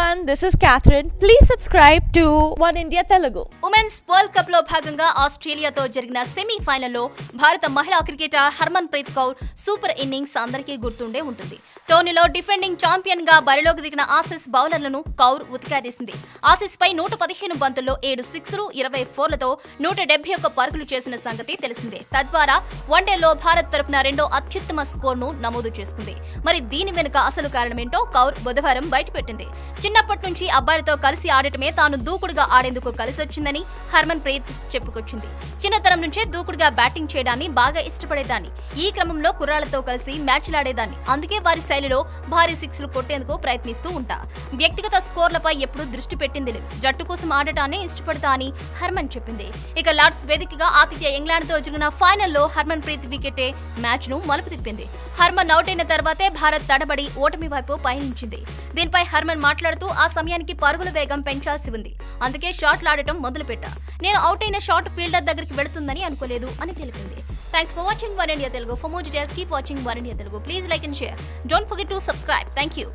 Everyone this is Catherine please subscribe to One India Telugu women's world కప్లో భాగంగా ఆస్ట్రేలియాతో జరిగిన సెమీ ఫైనల్లో భారత మహిళా cricketer Harmanpreet Kaur super innings అందరికీ గుర్తుండే ఉంటుంది. టోర్నీలో డిఫెండింగ్ ఛాంపియన్గా బరిలోకి దిగిన ఆసిస్ బౌలర్లను కౌర్ ఉతికారేసింది. ఆసిస్ పై నూట పదిహేను బంతుల్లో ఏడు సిక్స్లు ఇరవై ఫోర్లతో నూట డెబ్బై ఒక్క పరుగులు చేసిన సంగతి తెలిసిందే. తద్వారా వన్డేలో భారత్ తరపున రెండో అత్యుత్తమ స్కోర్ను నమోదు చేసుకుంది. మరి దీని వెనుక అసలు కారణమేంటో కౌర్ బుధవారం బయటపెట్టింది. చిన్నప్పటి నుంచి అబ్బాయిలతో కలిసి ఆడటమే తాను దూకుడుగా ఆడేందుకు కలిసొచ్చిందని హర్మన్ ప్రీత్ చెప్పుకొచ్చింది. చిన్నతనం నుంచే దూకుడుగా బ్యాటింగ్ చేయడాన్ని బాగా ఇష్టపడేదాన్ని. ఈ క్రమంలో కుర్రాళ్ళతో కలిసి మ్యాచ్లాడేదాన్ని. అందుకే వారి శైలిలో భారీ సిక్స్లు కొట్టేందుకు ప్రయత్నిస్తూ ఉంటా. వ్యక్తిగత స్కోర్లపై ఎప్పుడూ దృష్టి పెట్టింది లేదు. జట్టు కోసం ఆడటాన్ని ఇష్టపడతా అని హర్మన్ చెప్పింది. ఇక లార్డ్స్ వేదికగా ఆతిథ్య ఇంగ్లాండ్తో జరిగిన ఫైనల్లో హర్మన్ ప్రీత్ వికెటే మ్యాచ్ను మలుపు తిప్పింది. హర్మన్ అవుట్ అయిన తర్వాతే భారత్ తడబడి ఓటమి వైపు పయనించింది. దీనిపై హర్మన్ మాట్లాడుతూ ఆ సమయానికి పరుగుల వేగం పెంచాల్సి ఉంది. అందుకే షాట్లు లాడటం మొదలుపెట్టా. నేను అవుట్ అయిన షాట్ ఫీల్డర్ దగ్గరికి వెళుతుందని అనుకోలేదు అని తెలిపింది. Thanks for watching One India Telugu for more details keep watching One India Telugu please like and share don't forget to subscribe thank you